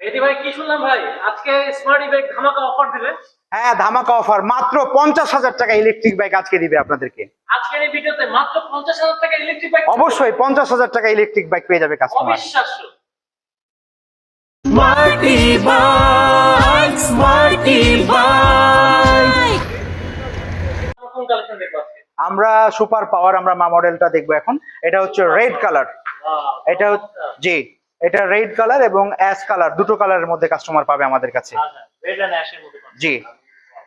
এদি ভাই কি শুনলাম ভাই? আজকে স্মার্ট ইভেন্ট ধামাকা অফার দিবে। হ্যাঁ ধামাকা অফার মাত্র পঞ্চাশ হাজার টাকা ইলেকট্রিক বাইক আজকে দিবে আপনাদেরকে। আজকের এই ভিডিওতে মাত্র পঞ্চাশ হাজার টাকা ইলেকট্রিক বাইক অবশ্যই পঞ্চাশ হাজার টাকা ইলেকট্রিক বাইক পেয়ে যাবে কাস্টমার অবিশ্বাস্য। Bike. আমরা কোন কালেকশন দেখব আজকে। আমরা সুপার পাওয়ার আমরা মা মডেলটা দেখব এখন। এটা হচ্ছে রেড কালার এটা হচ্ছে- জি। এটা রেড কালার এবং অ্যাশ কালার দুটো কালারের মধ্যে কাস্টমার পাবে আমাদের কাছে। আচ্ছা। জি।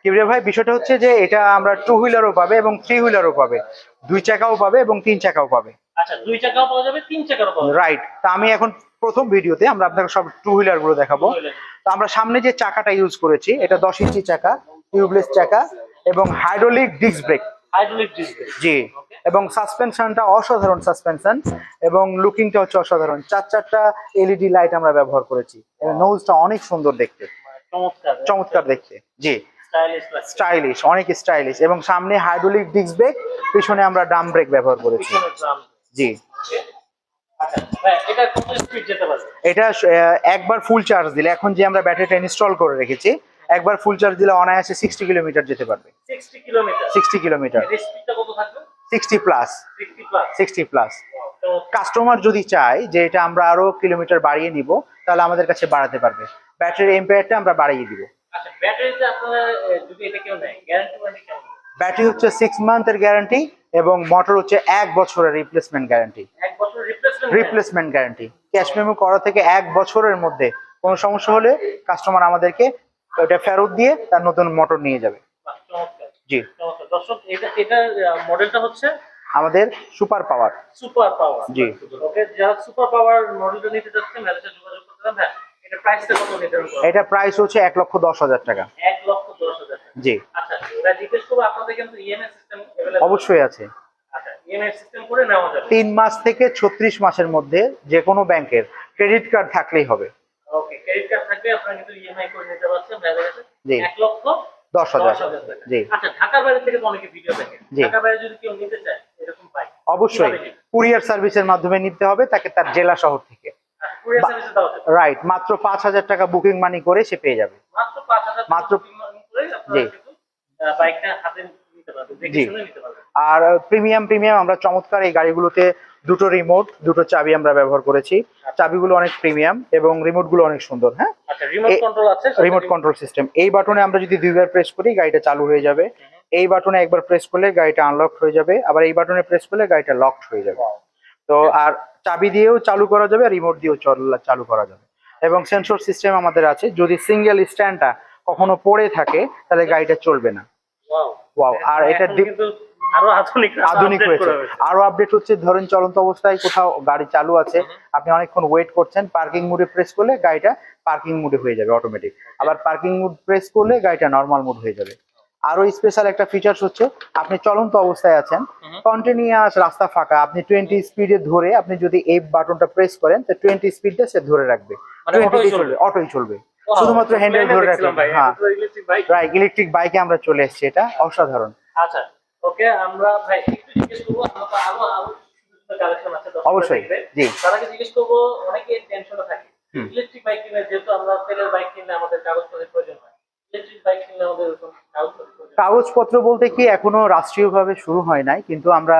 কিবরিয়া ভাই বিষয়টা হচ্ছে যে এটা আমরা টু হুইলারও পাবে এবং থ্রি হুইলারও পাবে। দুই চাকাও পাবে এবং তিন চাকাও পাবে। আচ্ছা দুই চাকাও পাওয়া যাবে তিন চাকাও পাওয়া রাইট তা আমি এখন প্রথম ভিডিওতে আমরা আপনাকে সব টু হুইলারগুলো দেখাবো। তো আমরা সামনে যে চাকাটা ইউজ করেছি এটা দশ ইঞ্চি চাকা টিউবলেস চাকা এবং হাইড্রোলিক ডিস্ক ব্রেক জি। এবং সাসপেনশনটা অসাধারণ সাসপেনশন এবং লুকিংটা হচ্ছে অসাধারণ। চার চারটা এলইডি লাইট আমরা ব্যবহার করেছি। নোজটা অনেক সুন্দর দেখতে। চমৎকার চমৎকার দেখতে। জি। স্টাইলিশ অনেক স্টাইলিশ এবং সামনে হাইড্রোলিক ডিস্ক ব্রেক পিছনে আমরা ডাম ব্রেক ব্যবহার করেছি। জি। আচ্ছা এটা একবার ফুল চার্জ দিলে। এখন যে আমরা ব্যাটারিটা ইনস্টল করে রেখেছি একবার ফুল চার্জ দিলে অনায়াসে সিক্সটি কিলোমিটার যেতে পারবে। Sixty kilometre sixty plus sixty plus customer যদি চায় যে এটা আমরা আরও কিলোমিটার বাড়িয়ে নিব তাহলে আমাদের কাছে বাড়াতে পারবে। ব্যাটারির এম্পায়ারটা আমরা বাড়িয়ে দিব। আচ্ছা ব্যাটারিতে আপনারা এ, যদি এটা কেউ নেয় গ্যারান্টি ওয়ারেন্টি কেমন? হবে? ব্যাটারি হচ্ছে সিক্স মান্থের গ্যারান্টি এবং মোটর হচ্ছে এক বছরের replacement guarantee replacement replacement guarantee cash memo করা থেকে এক বছরের মধ্যে কোনো সমস্যা হলে কাস্টমার আমাদেরকে ওটা ফেরত দিয়ে তার নতুন মোটর নিয়ে যাবে। জি। দর্শক এটা এটার মডেলটা হচ্ছে? আমাদের সুপার পাওয়ার। Super power. জি। ওকে যারা সুপার পাওয়ার মডেলটা নিতে যাচ্ছেন ভাইয়ের সাথে যোগাযোগ করতে পারেন। হ্যাঁ এটা প্রাইসটা কত নির্ধারণ করা এটা প্রাইস হচ্ছে এক লক্ষ দশ হাজার টাকা। এক লক্ষ দশ হাজার টাকা। জি। আচ্ছা এবার জিজ্ঞেস করব আপনাদের কিন্তু ইএমআই সিস্টেম অবশ্যই আছে। আচ্ছা ইএমআই সিস্টেম করে নেওয়া যাবে। তিন মাস থেকে ছত্রিশ মাসের মধ্যে যে কোনো ব্যাংকের ক্রেডিট কার্ড থাকলেই হবে। ওকে ক্রেডিট কার্ড থাকবে আপনারা কিন্তু ইএমআই করে নিতে পারছেন ভাইয়ের জি। এক লক্ষ দশ হাজার। দশ হাজার টাকা। জি। আচ্ছা ঢাকার বাইরে থেকে অনেকে ভিডিও দেখে। ঢাকার বাইরে যদি কেউ নিতে চায় এরকম বাইক অবশ্যই। কুরিয়ার সার্ভিসের মাধ্যমে নিতে হবে তাকে তার জেলা শহর থেকে। যাবে রাইট মাত্র পাঁচ হাজার টাকা বুকিং মানি করে সে পেয়ে যাবে। মাত্র জি। আর প্রিমিয়াম প্রিমিয়াম আমরা চমৎকার এই গাড়িগুলোতে দুটো রিমোট দুটো চাবি আমরা ব্যবহার করেছি। চাবিগুলো অনেক প্রিমিয়াম এবং রিমোটগুলো অনেক সুন্দর হ্যাঁ? রিমোট কন্ট্রোল সিস্টেম এই বাটনে আমরা যদি দুইবার প্রেস করি গাড়িটা চালু হয়ে যাবে। এই বাটনে একবার প্রেস করলে গাড়িটা আনলক হয়ে যাবে। আবার এই বাটনে প্রেস করলে গাড়িটা লকড হয়ে যাবে। তো আর চাবি দিয়েও চালু করা যাবে রিমোট দিয়েও চল- করা যাবে। এবং সেন্সর সিস্টেম আমাদের আছে। যদি সিঙ্গেল স্ট্যান্ডটা কখনো পড়ে থাকে তাহলে গাড়িটা চলবে না। ওয়াও আর এটা আরও আধুনিক আধুনিক হয়েছে। আরও আপডেট হচ্ছে ধরেন চলন্ত অবস্থায় কোথাও গাড়ি চালু আছে আপনি অনেকক্ষণ ওয়েট করছেন পার্কিং মুডে প্রেস করলে গাড়িটা পার্কিং মুডে হয়ে যাবে অটোমেটিক আবার পার্কিং মুড প্রেস করলে গাড়িটা নর্মাল মুড হয়ে যাবে। আরও স্পেশাল একটা ফিচার্স হচ্ছে আপনি চলন্ত অবস্থায় আছেন কন্টিনিউয়াস রাস্তা ফাঁকা আপনি টোয়েন্টি স্পিডে ধরে আপনি যদি এই বাটনটা প্রেস করেন তো টোয়েন্টি স্পিডে সে ধরে রাখবে। মানে অটোই চলবে? অটোই চলবে। শুধুমাত্র হ্যান্ডেল ধরে রাখবেন হ্যাঁ। ইলেকট্রিক বাইকে আমরা চলে এসেছি এটা অসাধারণ। আচ্ছা। ওকে আমরা ভাই একটু জিজ্ঞেস করব আমরা তো আরও আরও কালেকশন আছে অবশ্যই, জি। তার আগে জিজ্ঞেস করব অনেকে টেনশনে থাকে। ইলেকট্রিক বাইক কিনে যেহেতু আমরা তেলের বাইক কিনলে আমাদের কাগজপত্রের প্রয়োজন হয়। ইলেকট্রিক বাইক কিনলে আমাদের। কাগজপত্র বলতে কি এখনও রাষ্ট্রীয়ভাবে শুরু হয় নাই কিন্তু আমরা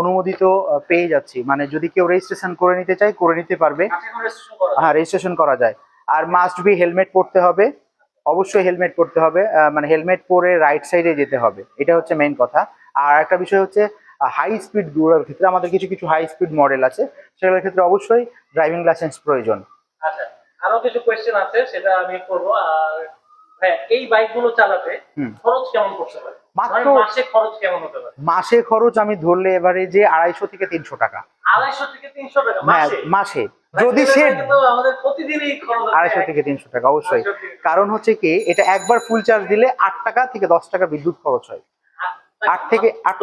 অনুমোদিত পেয়ে যাচ্ছি। মানে যদি কেউ রেজিস্ট্রেশন করে নিতে চায় করে নিতে পারবে। যায়। হ্যাঁ রেজিস্ট্রেশন করা যায়। আর মাস্ট বি হেলমেট পরতে হবে। অবশ্যই হেলমেট পরতে হবে মানে হেলমেট পরে রাইট সাইডে যেতে হবে। এটা হচ্ছে মেইন কথা। আর একটা বিষয় হচ্ছে হাই স্পিড দৌড়ার ক্ষেত্রে আমাদের কিছু কিছু হাই স্পিড মডেল আছে। সেগুলোর ক্ষেত্রে অবশ্যই ড্রাইভিং লাইসেন্স প্রয়োজন। আচ্ছা আরও কিছু কোয়েশ্চেন আছে সেটা আমি করব। আর এই বাইকগুলো চালাতে খরচ কেমন পড়তে পারে? মাত্র- মাসে খরচ কেমন হতে পারে? মাসে খরচ আমি ধরলে এবারে যে আড়াইশো থেকে তিনশো টাকা। আড়াইশো থেকে তিনশো টাকা হ্যাঁ মাসে? যদি সে আড়াইশো থেকে তিনশো টাকা অবশ্যই। কারণ হচ্ছে কি এটা একবার ফুল চার্জ দিলে আট টাকা থেকে দশ টাকা বিদ্যুৎ খরচ হয়। আট থেকে আট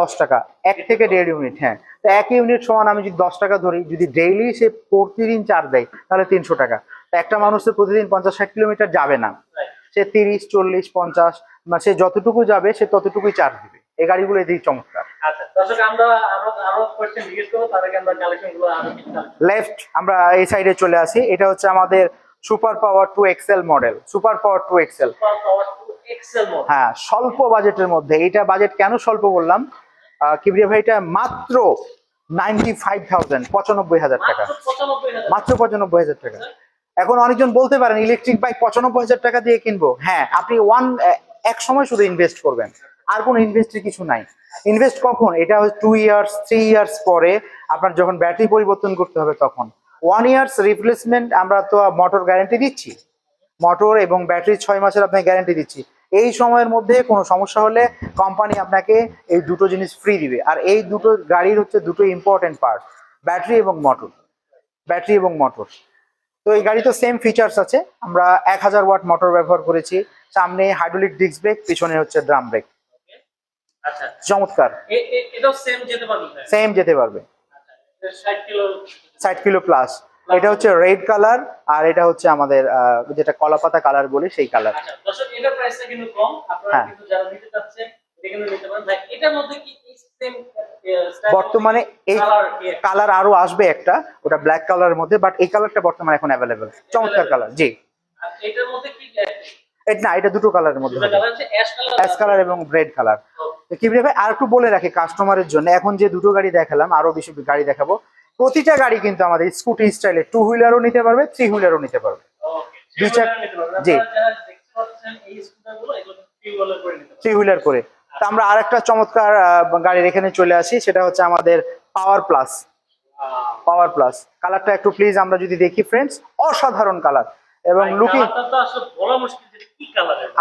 দশ টাকা এক থেকে দেড় ইউনিট হ্যাঁ। তো এক ইউনিট সমান আমি যদি দশ টাকা ধরি যদি ডেইলি সে প্রতিদিন চার্জ দেয় তাহলে তিনশো টাকা। তো একটা মানুষ তো প্রতিদিন পঞ্চাশ ষাট কিলোমিটার যাবে না। সে তিরিশ চল্লিশ পঞ্চাশ বা সে যতটুকু যাবে সে ততটুকুই চার্জ দিবে। এই গাড়িগুলো এদিকে চমৎকার। আচ্ছা লেফট আমরা এই সাইডে চলে আসি। এটা হচ্ছে আমাদের super power two excel model super power two excel হ্যাঁ স্বল্প বাজেটের মধ্যে। এইটা বাজেট কেন স্বল্প বললাম? কিবরিয়া ভাই এটা মাত্র নাইনটি ফাইভ থাউজেন্ড পঁচানব্বই হাজার টাকা। মাত্র পঁচানব্বই হাজার মাত্র পঁচানব্বই হাজার টাকা। এখন অনেকজন বলতে পারেন ইলেকট্রিক বাইক পঁচানব্বই হাজার টাকা দিয়ে কিনবো? হ্যাঁ আপনি ওয়ান এক সময় শুধু ইনভেস্ট করবেন। আর কোনো ইনভেস্টের কিছু নাই। ইনভেস্ট কখন? এটা হচ্ছে টু ইয়ার্স থ্রি ইয়ার্স পরে আপনার যখন ব্যাটারি পরিবর্তন করতে হবে তখন। ওয়ান ইয়ার্স রিপ্লেসমেন্ট আমরা তো মোটর গ্যারান্টি দিচ্ছি। মোটর এবং ব্যাটারি ছয় মাসের আপনাকে গ্যারান্টি দিচ্ছি। এই সময়ের মধ্যে কোনো সমস্যা হলে কোম্পানি আপনাকে এই দুটো জিনিস ফ্রি দিবে। আর এই দুটো গাড়ির হচ্ছে দুটো ইম্পর্টেন্ট পার্ট ব্যাটারি এবং মোটর ব্যাটারি এবং মোটর তো এই গাড়ি তো সেম ফিচার্স আছে আমরা এক হাজার ওয়াট মোটর ব্যবহার করেছি সামনে হাইড্রোলিক ডিস্ক ব্রেক পিছনে হচ্ছে ড্রাম ব্রেক আচ্ছা। চমৎকার। এ- এ- সেম যেতে পারবে? স্যার সেম যেতে পারবে। ষাট কিলো। ষাট কিলো প্লাস এটা হচ্ছে রেড কালার আর এটা হচ্ছে আমাদের যেটা কলাপাতা কালার বলি সেই কালার আচ্ছা দর্শক এটার প্রাইসটা কিন্তু কম। আপনারা হ্যাঁ। কিন্তু যারা নিতে চাচ্ছেন বর্তমানে এই কালার আরও আসবে একটা ওটা ব্ল্যাক কালারের মধ্যে বাট এই কালারটা বর্তমানে এখন অ্যাভেলেবেল চমৎকার কালার জি। এটার মধ্যে কি এটা না এটা দুটো কালারের মধ্যে কালার কালার অ্যাশ কালার এবং রেড কালার কিবরিয়া ভাই আর একটু বলে রাখি কাস্টমারের জন্য এখন যে দুটো গাড়ি দেখালাম আরও বেশি গাড়ি দেখাবো। প্রতিটা গাড়ি কিন্তু আমাদের স্কুটি স্টাইলে টু হুইলারও নিতে পারবে থ্রি হুইলারও নিতে পারবে। দুই জি। থ্রি হুইলার করে তো আমরা আরেকটা চমৎকার গাড়ির এখানে চলে আসি সেটা হচ্ছে আমাদের পাওয়ার প্লাস পাওয়ার প্লাস কালারটা একটু প্লিজ আমরা যদি দেখি ফ্রেন্ডস অসাধারণ কালার এবং লুকিং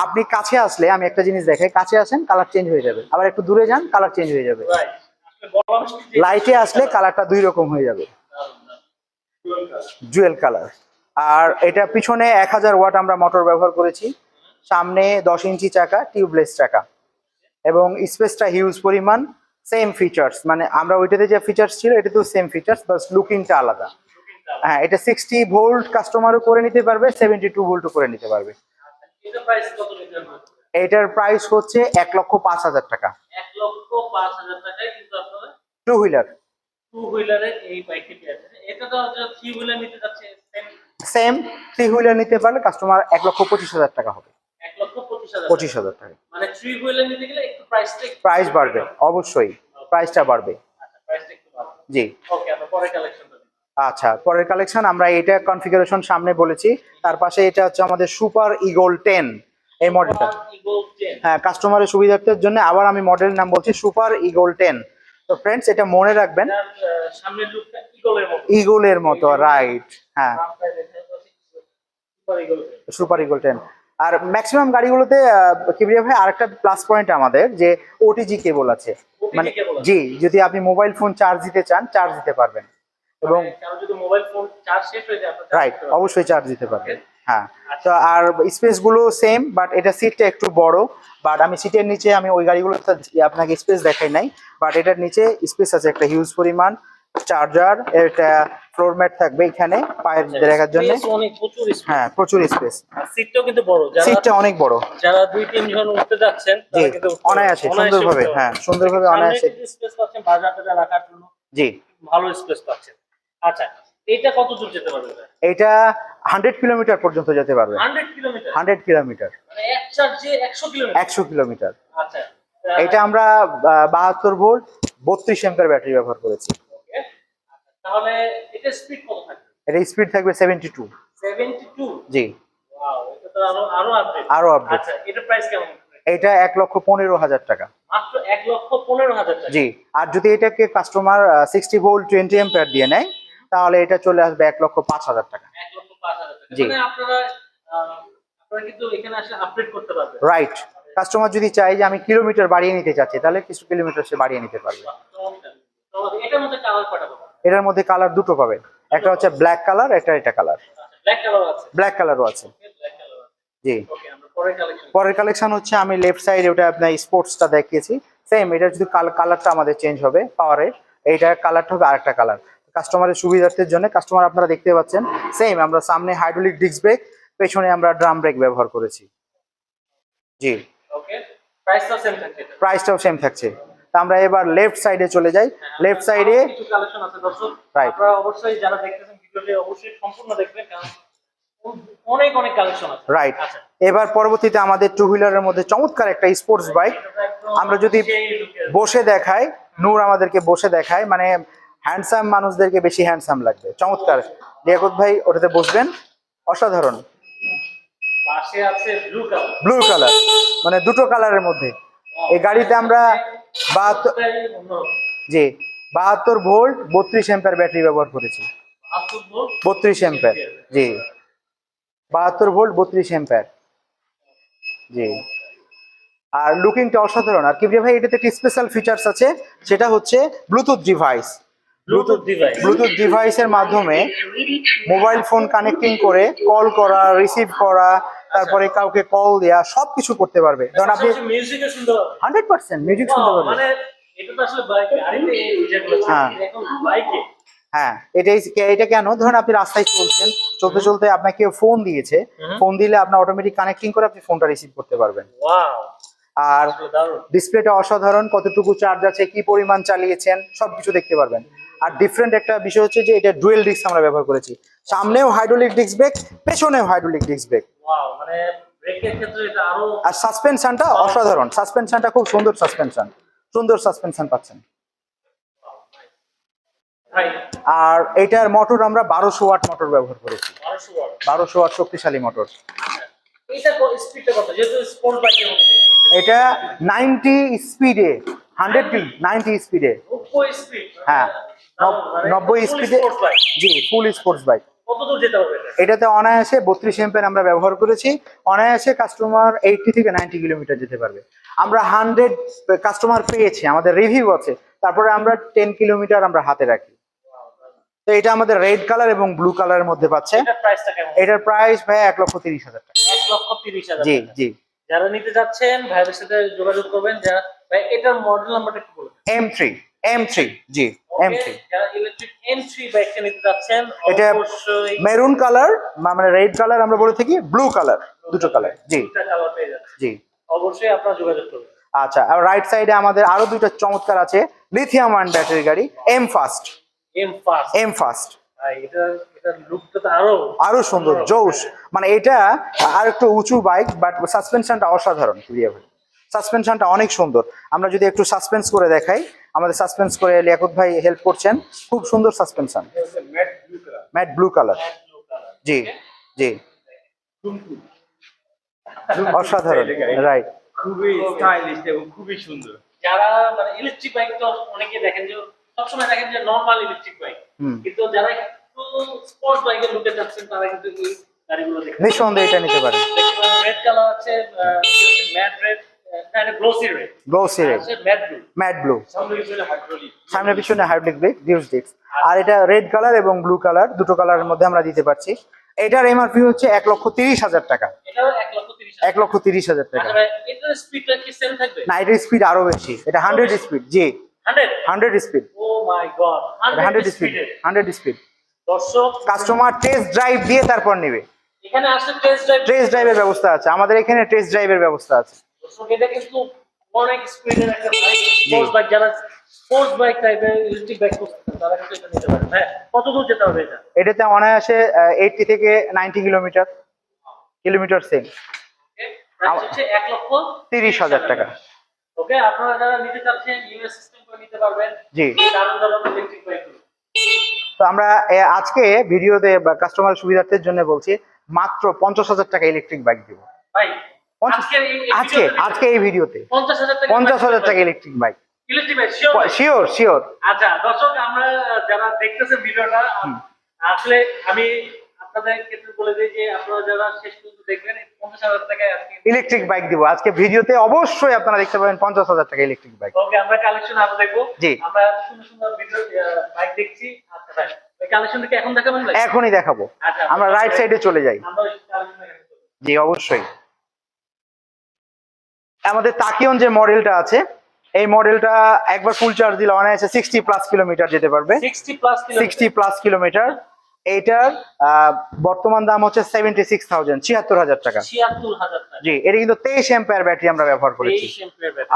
আপনি কাছে আসলে আমি একটা জিনিস দেখাই কাছে আসেন কালার চেঞ্জ হয়ে যাবে। আবার একটু দূরে যান কালার চেঞ্জ হয়ে যাবে। লাইটে আসলে কালারটা দুই রকম হয়ে যাবে। জুয়েল কালার আর এটা পিছনে এক হাজার ওয়াট আমরা মোটর ব্যবহার করেছি। সামনে দশ ইঞ্চি চাকা টিউবলেস চাকা। এবং স্পেসটা হিউজ পরিমাণ সেম ফিচার্স মানে আমরা ওইটাতে যে ফিচার্স ছিল এটা তো সেম ফিচার্স বাস লুকিংটা আলাদা। হ্যাঁ এটা সিক্সটি ভোল্ট কাস্টমারও করে নিতে পারবে সেভেন্টি টু ভোল্টও করে নিতে পারবে। এটার প্রাইস হচ্ছে এক লক্ষ পাঁচ হাজার টাকা। এক লক্ষ পাঁচ হাজার টাকায় কিন্তু আপনারা টু হুইলার টু হুইলারের এই বাইকটি পেয়ে যাচ্ছেন এটা তো থ্রি হুইলার নিতে যাচ্ছে সেম থ্রি হুইলার নিতে পারলে কাস্টমার এক লক্ষ পঁচিশ হাজার টাকা হবে। এক লক্ষ পঁচিশ হাজার টাকা। মানে থ্রি হুইলার নিতে গেলে একটু প্রাইসটা প্রাইস বাড়বে অবশ্যই। প্রাইসটা বাড়বে। আচ্ছা বাড়বে। জি। ওকে আমরা পরে কালেকশনটা আচ্ছা পরের কালেকশন আমরা এটা কনফিগারেশন সামনে বলেছি। তার পাশে এটা হচ্ছে আমাদের সুপার ইগোল টেন এই মডেলটা হ্যাঁ কাস্টমারের সুবিধার্থের জন্য আবার আমি মডেলের নাম বলছি সুপার ইগোল টেন তো ফ্রেন্ডস এটা মনে রাখবেন। ইগলের মতো। রাইট হ্যাঁ। সুপার ইগল টেন আর ম্যাক্সিমাম গাড়িগুলোতে কিবরিয়া ভাই আরেকটা প্লাস পয়েন্ট আমাদের যে ওটিজি কেবল আছে। মানে জি যদি আপনি মোবাইল ফোন চার্জ দিতে চান চার্জ দিতে পারবেন। এবং এবং কারও যদি মোবাইল ফোন চার্জ শেষ হয়ে যায় রাইট অবশ্যই চার্জ দিতে পারবেন। হ্যাঁ। তো আর স্পেসগুলো সেম বাট এটা সিটটা একটু বড়। বাট আমি সিটের নিচে আমি ওই গাড়িগুলো আপনাকে স্পেস দেখাই নাই। বাট এটার নিচে স্পেস আছে একটা হিউজ পরিমাণ। চার্জার এটা ফ্লোর ম্যাট থাকবে এখানে পায়ের রাখার জন্য। অনেক প্রচুর space। হ্যাঁ প্রচুর স্পেস সিটটাও কিন্তু বড়। সিটটা অনেক বড়। যারা দুই তিন জন উঠতে যাচ্ছেন অনায়াসে সুন্দরভাবে হ্যাঁ সুন্দরভাবে অনায়াসে। কিছু স্পেস পাচ্ছেন বাজারটা রাখার জন্য। জি। ভালো স্পেস পাচ্ছেন। আচ্ছা এটা কত দূর যেতে পারবে এটা হান্ড্রেড কিলোমিটার পর্যন্ত যেতে পারবে। হান্ড্রেড কিলোমিটার হান্ড্রেড কিলোমিটার মানে এক চার্জে একশো কিলোমিটার একশো কিলোমিটার আচ্ছা। এটা আমরা বাহাত্তর ভোল্ট বত্রিশ এম্পের ব্যাটারি ব্যবহার করেছি. আচ্ছা, তাহলে এটা স্পিড কত থাকবে? এটা স্পিড থাকবে সেভেন্টি টু সেভেন্টি টু জি। ওয়াও এটা তো আরও আরও আপডেট আরও আপডেট আচ্ছা এটা প্রাইস কেমন? এটা এক লক্ষ পনেরো হাজার টাকা। মাত্র এক লক্ষ পনেরো হাজার টাকা। জি। আর যদি এটাকে customer sixty volt twenty ampere দিয়ে নেয় তাহলে এটা চলে আসবে এক লক্ষ পাঁচ হাজার টাকা। জি। মানে রাইট কাস্টমার যদি চাই যে আমি কিলোমিটার বাড়িয়ে নিতে চাচ্ছি তাহলে কিছু কিলোমিটার সে বাড়িয়ে নিতে পারবে। এটার মধ্যে কালার দুটো পাবেন একটা হচ্ছে ব্ল্যাক কালার একটা এটা কালার ব্ল্যাক কালারও আছে। জি। পরের কালেকশন হচ্ছে আমি লেফট সাইড ওটা আপনার স্পোর্টসটা দেখিয়েছি। সেম এটা যদি কালারটা আমাদের চেঞ্জ হবে পাওয়ারের এইটা কালারটা হবে আরেকটা কালার কাস্টমারের সুবিধার্থের জন্য কাস্টমার আপনারা দেখতে পাচ্ছেন। সেম আমরা সামনে হাইড্রোলিক ডিস্ক ব্রেক পেছনে আমরা ড্রাম ব্রেক ব্যবহার করেছি। জি। প্রাইসটাও সেম থাকছে তা আমরা এবার লেফট সাইডে চলে যাই। লেফট সাইডে আরও কালেকশন আছে দর্শক। আপনারা অবশ্যই যারা দেখতেছেন ভিডিওটি অবশ্যই সম্পূর্ণ দেখবেন কারণ অনেক অনেক কালেকশন আছে। রাইট এবার পরবর্তীতে আমাদের টু হুইলারের মধ্যে চমৎকার একটা স্পোর্টস বাইক আমরা যদি বসে দেখাই নূর আমাদেরকে বসে দেখায়। মানে হ্যান্ডসাম মানুষদেরকে বেশি হ্যান্ডসাম লাগবে। চমৎকার। লিয়াকত ভাই ওটাতে বসবেন। অসাধারণ। ব্লু কালার মানে দুটো কালারের মধ্যে। এই গাড়িতে আমরা বাহাত্তর জি বাহাত্তর ভোল্ট বত্রিশ এম্পার ব্যাটারি ব্যবহার করেছি। বত্রিশ এম্পার জি। বাহাত্তর ভোল্ট বত্রিশ এম্পার জি। আর লুকিংটা অসাধারণ। আর কিবরিয়া ভাই এটাতে একটি স্পেশাল ফিচার্স আছে। সেটা হচ্ছে Bluetooth device Bluetooth device Bluetooth ডিভাইসের মাধ্যমে মোবাইল ফোন কানেক্টিং করে কল করা রিসিভ করা তারপরে কাউকে কল দেওয়া সবকিছু করতে পারবে। কারণ আপনি মিউজিকও শুনতে হান্ড্রেড পার্সেন্ট মিউজিক শুনতে পারবেন মানে এটা তো আসলে বাইক গাড়িতে হ্যাঁ। বাইকে হ্যাঁ এটাই এটা কেন? ধরুন আপনি রাস্তায় চলছেন চলতে চলতে আপনাকে ফোন দিয়েছে ফোন দিলে আপনার অটোমেটিক কানেক্টিং করে আপনি ফোনটা রিসিভ করতে পারবেন। আর ডিসপ্লেটা অসাধারণ কতটুকু চার্জ আছে কি পরিমাণ চালিয়েছেন সবকিছু দেখতে পারবেন। আর ডিফারেন্ট একটা বিষয় হচ্ছে যে এটা ডুয়েল ডিস্ক আমরা ব্যবহার করেছি। সামনেও হাইড্রোলিক ডিস্ক ব্রেক পেছনেও হাইড্রোলিক ডিস্ক ব্রেক ওয়াও মানে ব্রেকের ক্ষেত্রে এটা আরও আর সাসপেনশনটা অসাধারণ। সাসপেনশনটা খুব সুন্দর সাসপেনশন সুন্দর সাসপেনশন পাচ্ছেন। আর এটার মোটর আমরা বারোশো ওয়াট মোটর ব্যবহার করেছি। বারোশো ওয়াট শক্তিশালী মোটর এটা নাইনটি স্পিডে হান্ড্রেড নাইনটি স্পিডে হ্যাঁ। নব্বই স্পিডে জি ফুল স্পোর্টস বাইক? এটাতে অনায়াসে বত্রিশ এম্পের আমরা ব্যবহার করেছি। অনায়াসে কাস্টমার এইটটি থেকে নাইনটি কিলোমিটার যেতে পারবে। আমরা হান্ড্রেড কাস্টমার পেয়েছি আমাদের রিভিউ আছে। তারপরে আমরা টেন কিলোমিটার আমরা হাতে রাখি। তো এটা আমাদের রেড কালার এবং ব্লু কালারের মধ্যে পাচ্ছে। এটার প্রাইস ভাই এক লক্ষ তিরিশ হাজার টাকা। এক লক্ষ তিরিশ হাজার জি জি। যারা নিতে যাচ্ছেন ভাইদের সাথে যোগাযোগ করবেন যারা ভাই এটার মডেল নাম্বারটা একটু বলুন M three M three G M three এটা মেরুন কালার মানে রেড কালার আমরা বলে থাকি ব্লু কালার দুটো কালার জি। দুটা জি। অবশ্যই আপনারা যোগাযোগ করবেন আচ্ছা আর রাইট সাইডে আমাদের আরও দুইটা চমৎকার আছে লিথিয়াম আয়ন ব্যাটারি গাড়ি M fast M fast M fast আরও সুন্দর জোশ। মানে এটা আর একটু উঁচু বাইক বাট সাসপেনশনটা অসাধারণ ভাই সাসপেনশনটা অনেক সুন্দর। আমরা যদি একটু সাসপেন্স করে দেখাই আমাদের সাসপেন্স করে লিয়াকত ভাই হেল্প করছেন। খুব সুন্দর সাসপেনশন। Matt blue colour. জি জি। অসাধারণ রাইট। খুবই স্টাইলিশ এবং খুবই সুন্দর। যারা মানে ইলেকট্রিক বাইক তো অনেকে দেখেন যে সবসময় দেখেন যে নর্মাল ইলেকট্রিক বাইক কিন্তু যারা একটু স্পোর্টস বাইকের লুকে যাচ্ছেন তারা কিন্তু এই গাড়িগুলো দেখেন। নিঃসন্দেহে এটা নিতে পারে। রেড কালার আছে matt red glossy red glossy matt blue সামনে পিছনে হাইড্রোলিক সামনে পিছনে হাইড্রোলিক ব্রেক ডিউস ডিস্ক আর এটা রেড কালার এবং ব্লু কালার দুটো কালারের মধ্যে আমরা দিতে পারছি। এটার এমআরপি হচ্ছে এক লক্ষ তিরিশ হাজার টাকা। এক লক্ষ তিরিশ হাজার টাকা। আচ্ছা না এটার স্পিড আরও বেশি। এটা হান্ড্রেড স্পিড জি। Hundred speed hundred speed hundred speed customer test drive দিয়ে তারপর নেবে। এখানে টেস্ট ড্রাইভ টেস্ট ড্রাইভের ব্যবস্থা আছে। আমাদের এখানে টেস্ট ড্রাইভের ব্যবস্থা আছে। দর্শক এটা কিন্তু অনেক স্পিডের একটা বাইক স্পোর্টস বাইক যারা স্পোর্টস বাইক টাইপের ইলেকট্রিক বাইক তারা কিন্তু এটা নিতে পারেন হ্যাঁ কত দূর যেতে হবে এটা? এটাতে অনায়াসে এইটটি থেকে নাইনটি কিলোমিটার কিলোমিটার সেম এক লক্ষ তিরিশ হাজার টাকা। ওকে আপনারা যারা নিতে চাচ্ছেন ইউএস সিস্টেম করে নিতে পারবেন। জি। দারুণ দারুণ ইলেকট্রিক বাইক তো আমরা আজকে ভিডিওতে কাস্টমার সুবিধার্থের জন্য বলছি মাত্র পঞ্চাশ হাজার টাকা ইলেকট্রিক বাইক দিব। ভাই আজকে আজকে এই ভিডিওতে। পঞ্চাশ হাজার টাকা ইলেকট্রিক বাইক শিওর শিওর আচ্ছা দর্শক আমরা যারা দেখতেছেন ভিডিওটা আসলে আমি আপনাদের ক্ষেত্রে বলে দিই যে আপনারা যারা শেষ পর্যন্ত দেখবেন পঞ্চাশ হাজার টাকায় আজকে ইলেকট্রিক বাইক দিব। আজকে ভিডিওতে অবশ্যই আপনারা দেখতে পাবেন পঞ্চাশ হাজার টাকা ইলেকট্রিক বাইক ওকে আমরা কালেকশন আরও দেখব। জি। আমরা সুন্দর সুন্দর ভিডিও বাইক দেখছি। আচ্ছা ভাই ওই এখন দেখাবেন এখনই দেখাবো। আচ্ছা আমরা রাইট সাইডে কালেকশন দেখাতে চলে যাই। জি অবশ্যই। আমাদের তাকিয়ন যে মডেলটা আছে এই মডেলটা একবার ফুল চার্জ দিলে অনায়াসে সিক্সটি প্লাস কিলোমিটার যেতে পারবে। 60 প্লাস সিক্সটি প্লাস কিলোমিটার এইটার বর্তমান দাম হচ্ছে সেভেন্টি সিক্স থাউজেন্ড ছিয়াত্তর হাজার টাকা। জি এটা কিন্তু তেইশ এম্পায়ার ব্যাটারি আমরা ব্যবহার করেছি।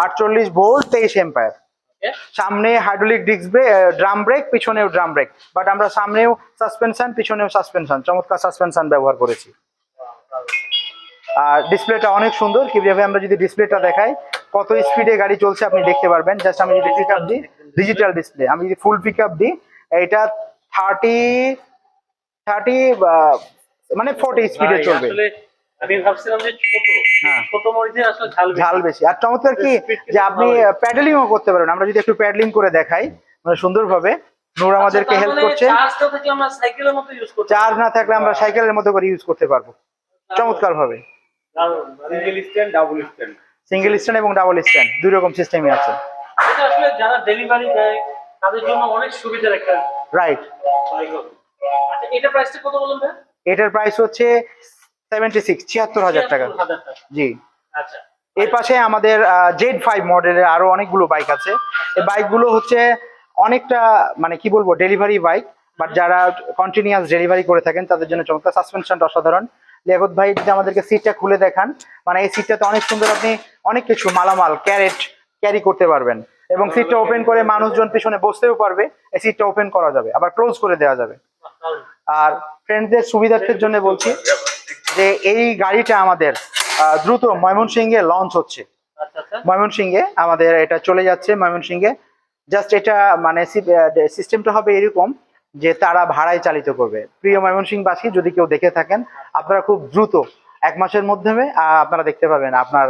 আটচল্লিশ ভোল্ট তেইশ এম্পায়ার সামনে hydraulic disc brake drum brake পিছনেও ড্রাম ব্রেক বাট আমরা সামনেও সাসপেনশন পিছনেও সাসপেনশন চমৎকার সাসপেনশন ব্যবহার করেছি। আর ডিসপ্লেটা অনেক সুন্দর। কীভাবে আমরা যদি ডিসপ্লেটা দেখাই কত স্পিডে গাড়ি চলছে আপনি দেখতে পারবেন। জাস্ট আমি যদি পিক আপ দিই ডিজিটাল ডিসপ্লে আমি যদি ফুল পিক আপ দিই এটা থার্টি থার্টি মানে ফোর্টি স্পিডে চলবে। আসলে আমি ভাবছিলাম যে ছোট হ্যাঁ। ছোট মরিচে আসলে ঝাল বেশি। ঝাল বেশি। আর চমৎকার কি যে আপনি প্যাডেলিংও করতে পারেন। আমরা যদি একটু প্যাডেলিং করে দেখাই মানে সুন্দরভাবে। নূর আমাদেরকে আচ্ছা, হেল্প মানে করছে চার্জ না থাকলে আমরা সাইকেলের মতো করে ইউজ করতে পারব। চমৎকার ভাবে single stand double stand single stand এবং ডাবল স্ট্যান্ড দুই রকম সিস্টেমই আছে। এটা আসলে যারা ডেলিভারি দেয় তাদের জন্য অনেক সুবিধার একটা রাইট আচ্ছা এটা প্রাইসটা কত বলুন ভাই? এটার প্রাইস হচ্ছে সেভেন্টি সিক্স ছিয়াত্তর হাজার টাকা। 76,000 টাকা। জি। আচ্ছা। এই পাশে আমাদের জেড ফাইভ মডেলের আরও অনেকগুলো বাইক আছে। এই বাইকগুলো হচ্ছে অনেকটা মানে কি বলব ডেলিভারি বাইক বাট যারা কন্টিনিউয়াস ডেলিভারি করে থাকেন তাদের জন্য চমৎকার। সাসপেনশনটা অসাধারণ। লিয়াকত ভাই যদি আমাদেরকে সিটটা খুলে দেখান মানে এই সিটটাতে অনেক সুন্দর আপনি অনেক কিছু মালামাল ক্যারেট ক্যারি করতে পারবেন। এবং সিটটা ওপেন করে মানুষজন পিছনে বসতেও পারবে এই সিটটা ওপেন করা যাবে আবার ক্লোজ করে দেওয়া যাবে। আর ফ্রেন্ডদের সুবিধার্থের জন্য বলছি যে এই গাড়িটা আমাদের দ্রুত ময়মনসিংহে লঞ্চ হচ্ছে। আচ্ছা আচ্ছা। ময়মনসিংহে আমাদের এটা চলে যাচ্ছে ময়মনসিংহে। জাস্ট এটা মানে সিস্টেমটা হবে এরকম যে তারা ভাড়ায় চালিত করবে। প্রিয় ময়মনসিংহবাসী যদি কেউ দেখে থাকেন আপনারা খুব দ্রুত এক মাসের মাধ্যমে আহ, আপনারা দেখতে পাবেন আপনার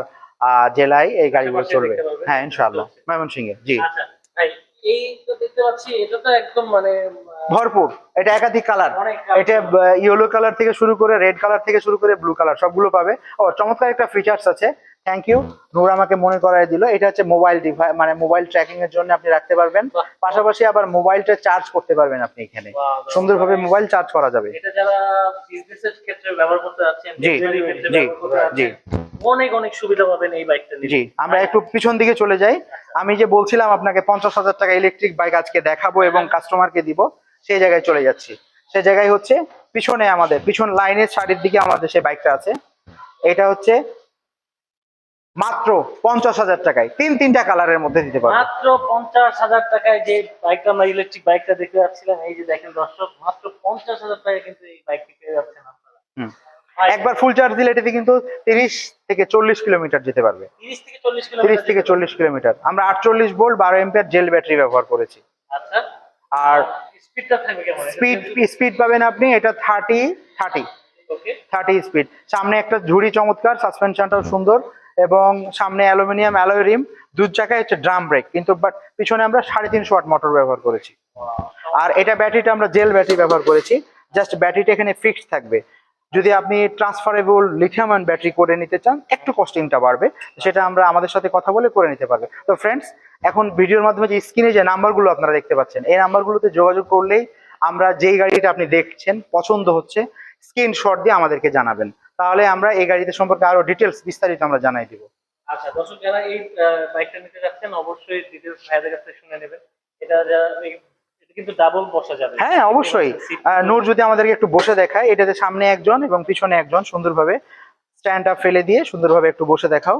জেলায় এই গাড়িগুলো চলবে। হ্যাঁ ইনশাআল্লাহ। ময়মনসিংহে জি। আচ্ছা এই তো দেখতে পাচ্ছি এটা তো একদম মানে ভরপুর। এটা একাধিক কালার। এটা ইয়েলো কালার থেকে শুরু করে রেড কালার থেকে শুরু করে ব্লু কালার সবগুলো পাবে। ও চমৎকার একটা ফিচার্স আছে। থ্যাংক ইউ নূর আমাকে মনে করাই দিল। এটা হচ্ছে মোবাইল ডিভাইস মানে মোবাইল ট্র্যাকিং এর জন্য আপনি রাখতে পারবেন। পাশাপাশি আবার মোবাইলটা চার্জ করতে পারবেন আপনি এখানে। সুন্দরভাবে মোবাইল চার্জ করা যাবে। এটা যারা বিজনেসের ক্ষেত্রে ব্যবহার করতে যাচ্ছেন জি, জি, জি। অনেক অনেক সুবিধা পাবেন এই বাইকটা নিয়ে। জি আমরা একটু পিছন দিকে চলে যাই। আমি যে বলছিলাম আপনাকে পঞ্চাশ হাজার টাকা ইলেকট্রিক বাইক আজকে দেখাবো এবং কাস্টমারকে দিব সেই জায়গায় চলে যাচ্ছি। সেই জায়গায় হচ্ছে পিছনে আমাদের পিছন লাইনের সারির দিকে আমাদের সেই বাইকটা আছে। এটা হচ্ছে মাত্র পঞ্চাশ হাজার টাকায়। তিন তিনটা কালারের মধ্যে দিতে পারব। মাত্র পঞ্চাশ হাজার টাকায় যে বাইকটা আমরা ইলেকট্রিক বাইকটা দেখতে যাচ্ছিলাম এই যে দেখেন দর্শক মাত্র পঞ্চাশ হাজার টাকায় কিন্তু এই বাইকটি পেয়ে যাচ্ছেন আপনারা। একবার ফুল চার্জ দিলে এটাতে কিন্তু তিরিশ থেকে চল্লিশ কিলোমিটার যেতে পারবে। 30 থেকে চল্লিশ তিরিশ থেকে চল্লিশ কিলোমিটার। আমরা আটচল্লিশ ভোল্ট বারো এম্পিয়ার জেল ব্যাটারি ব্যবহার করেছি। আচ্ছা। আর স্পিডটা থাকবে কেমন? স্পিড স্পিড পাবেন আপনি এটা থার্টি থার্টি থার্টি স্পিড সামনে একটা ঝুড়ি চমৎকার সাসপেনশনটাও সুন্দর। এবং সামনে অ্যালুমিনিয়াম অ্যালয় রিম দুধ চাকায় হচ্ছে ড্রাম ব্রেক। কিন্তু বাট পিছনে আমরা সাড়ে তিনশো ওয়াট মোটর ব্যবহার করেছি। আর এটা ব্যাটারিটা আমরা জেল ব্যাটারি ব্যবহার করেছি। জাস্ট ব্যাটারিটা এখানে ফিক্সড থাকবে। যদি আপনি ট্রান্সফারেবল লিথিয়াম আয়ন ব্যাটারি করে নিতে চান, একটু কস্টিংটা বাড়বে। সেটা আমরা আমাদের সাথে কথা বলে করে নিতে পারবে। তো ফ্রেন্ডস এখন ভিডিওর মাধ্যমে যে স্ক্রিনে যে নাম্বারগুলো আপনারা দেখতে পাচ্ছেন, এই নাম্বারগুলোতে যোগাযোগ করলেই আমরা যেই গাড়িটা আপনি দেখছেন, পছন্দ হচ্ছে স্ক্রিনশট দিয়ে আমাদেরকে জানাবেন। তাহলে আমরা এই গাড়িতে সম্পর্কে আরও ডিটেলস বিস্তারিত আমরা জানাই দিব। আচ্ছা দর্শক যারা এই বাইকটা নিতে যাচ্ছেন অবশ্যই ডিটেলস ভাইদের কাছে শুনে নেবেন। এটা যারা কিন্তু ডাবল বসা যাবে। হ্যাঁ অবশ্যই। নূর যদি আমাদেরকে একটু বসে দেখায় এটাতে সামনে একজন এবং পিছনে একজন সুন্দরভাবে স্ট্যান্ড আপ ফেলে দিয়ে সুন্দরভাবে একটু বসে দেখাও।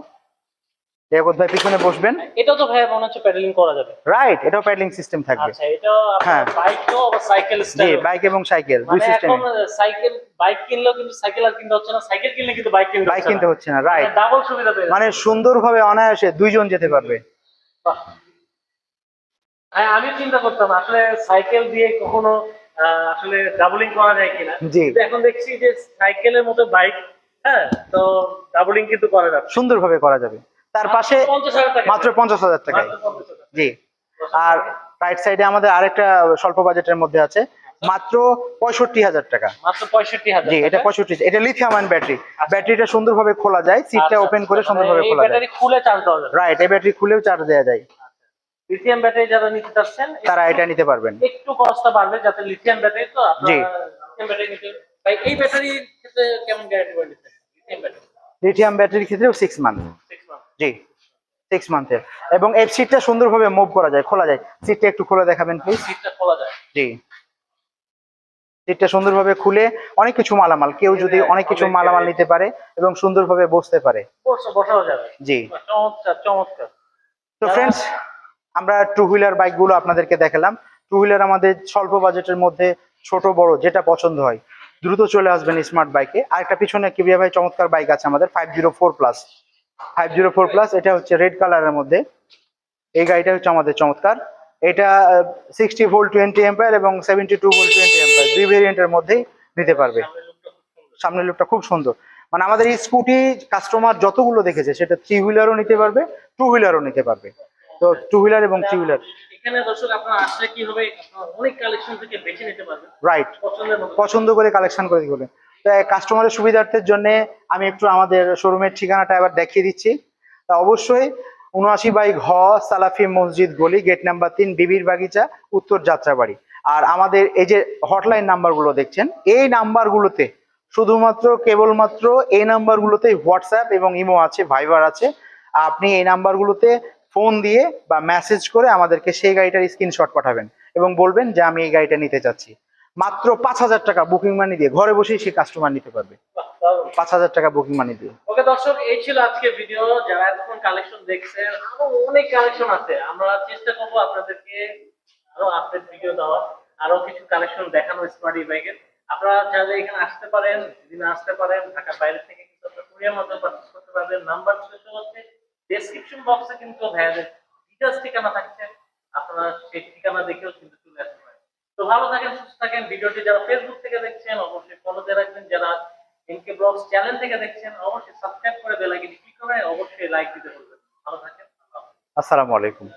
জগৎ ভাই পিছনে বসবেন। এটাও তো ভাই মনে হচ্ছে প্যাডেলিং করা যাবে। রাইট এটাও প্যাডলিং সিস্টেম থাকবে। আচ্ছা এটাও হ্যাঁ। বাইক তো আবার সাইকেল জি বাইক এবং সাইকেল দুই মানে সিস্টেম সাইকেল বাইক কিনলেও কিন্তু সাইকেল আর কিনতে হচ্ছে না সাইকেল কিনলে কিন্তু বাইক কিনতে বাইক কিনতে হচ্ছে না রাইট ডাবল সুবিধা পেয়ে মানে সুন্দরভাবে অনায়াসে দুইজন যেতে পারবে। হ্যাঁ আমি চিন্তা করতাম আসলে সাইকেল দিয়ে কখনো আসলে ডাবলিং করা যায় কিনা। জি। এখন দেখছি যে সাইকেলের মতো বাইক হ্যাঁ তো ডাবলিং কিন্তু করা যাচ্ছে সুন্দরভাবে করা যাবে। তার পাশে মাত্র পঞ্চাশ হাজার টাকায়। মাত্র 50,000 টাকা। জি। আর রাইট সাইডে আমাদের আরেকটা স্বল্প বাজেটের মধ্যে আছে। মাত্র পঁয়ষট্টি হাজার টাকা। জি এটা পঁয়ষট্টি এটা লিথিয়াম আয়ন ব্যাটারি ব্যাটারিটা সুন্দরভাবে খোলা যায়। সিটটা ওপেন করে সুন্দরভাবে খোলা যায়। ব্যাটারি মানে খুলে চার্জ দেওয়া রাইট এই ব্যাটারি খুলেও চার্জ দেওয়া যায়। লিথিয়াম ব্যাটারি যারা নিতে চাচ্ছেন তারা এটা নিতে পারবেন। একটু খরচটা বাড়বে যাতে লিথিয়াম ব্যাটারি তো জি। ভাই এই ক্ষেত্রে কেমন গ্যারান্টি লিথিয়াম ব্যাটারি লিথিয়াম ব্যাটারির ক্ষেত্রেও সিক্স মান্থ জি সিক্স মান্থের এবং এই সিটটা সুন্দরভাবে মুভ করা যায় খোলা যায়। সিটটা একটু খুলে দেখাবেন প্লিজ সিটটা খোলা যায়। জি। সিটটা সুন্দরভাবে খুলে অনেক কিছু মালামাল কেউ যদি অনেক কিছু মালামাল নিতে পারে এবং সুন্দরভাবে বসতে পারে। বসাও যাবে। জি। চমৎকার চমৎকার। তো ফ্রেন্ডস আমরা টু হুইলার বাইকগুলো আপনাদেরকে দেখালাম। টু হুইলার আমাদের স্বল্প বাজেটের মধ্যে ছোট বড় যেটা পছন্দ হয়। দ্রুত চলে আসবেন স্মার্ট বাইকে আর একটা পিছনে কিবিয়া ভাই চমৎকার বাইক আছে আমাদের five zero four plus five zero four plus এটা হচ্ছে রেড কালারের মধ্যে। এই গাড়িটা হচ্ছে আমাদের চমৎকার। এটা সিক্সটি ভোল্ট টোয়েন্টি এম্পায়ার এবং seventy two volt twenty ampere দুই ভেরিয়েন্টের মধ্যেই নিতে পারবে। সামনের লুকটা খুব সুন্দর। মানে আমাদের এই স্কুটি কাস্টমার যতগুলো দেখেছে সেটা থ্রি হুইলারও নিতে পারবে টু হুইলারও নিতে পারবে। তো টু হুইলার এবং থ্রি হুইলার এখানে দর্শক আপনারা আসলে কি হবে? অনেক কালেকশন থেকে বেছে নিতে পারবেন। রাইট পছন্দ করে কালেকশন করে দিতে কাস্টমারের সুবিধার্থের জন্য আমি একটু আমাদের শোরুমের ঠিকানাটা এবার দেখিয়ে দিচ্ছি। তা অবশ্যই উনআশি বাই ঘ সালাফি মসজিদ গলি গেট নাম্বার তিন, বিবির বাগিচা, উত্তর যাত্রাবাড়ি। আর আমাদের এই যে হটলাইন নাম্বারগুলো দেখছেন, এই নাম্বারগুলোতে শুধুমাত্র, কেবলমাত্র এই নাম্বারগুলোতে হোয়াটসঅ্যাপ এবং ইমো আছে ভাইবার আছে। আপনি এই নাম্বারগুলোতে ফোন দিয়ে বা মেসেজ করে আমাদেরকে সেই গাড়িটার স্ক্রিনশট পাঠাবেন এবং বলবেন যে, আমি এই গাড়িটা নিতে চাচ্ছি। মাত্র পাঁচ হাজার টাকা বুকিং মানি দিয়ে ঘরে বসেই সে কাস্টমার নিতে পারবে। পাঁচ হাজার টাকা বুকিং মানি দিয়ে। ওকে, দর্শক, এই ছিল আজকে ভিডিও যারা এতক্ষণ কালেকশন দেখছেন, আরও অনেক কালেকশন আছে। আমরা চেষ্টা করব আপনাদেরকে আরও আপডেট ভিডিও দেওয়ার, আরও কিছু কালেকশন দেখানো স্মার্ট বাইকের আপনারা চাইলে এখানে আসতে পারেন যদি না আসতে পারেন, ঢাকার বাইরে থেকে কিন্তু আপনারা কুরিয়ার মাধ্যমে পারচেস করতে পারবেন। নাম্বার চলে হচ্ছে ডেসক্রিপশন বক্সে কিন্তু ভাইয়াদের ডিটেলস ঠিকানা থাকছে। আপনারা সেই ঠিকানা দেখেও কিন্তু তো ভালো থাকেন, সুস্থ থাকেন। ভিডিওটি যারা ফেসবুক থেকে দেখছেন, অবশ্যই ফলো দিয়ে রাখবেন। যারা এনকে ব্লগস চ্যানেল থেকে দেখছেন, অবশ্যই সাবস্ক্রাইব করে বেল আইকনে ক্লিক করে অবশ্যই লাইক দিতে বলবেন ভালো থাকেন আসসালামু আলাইকুম।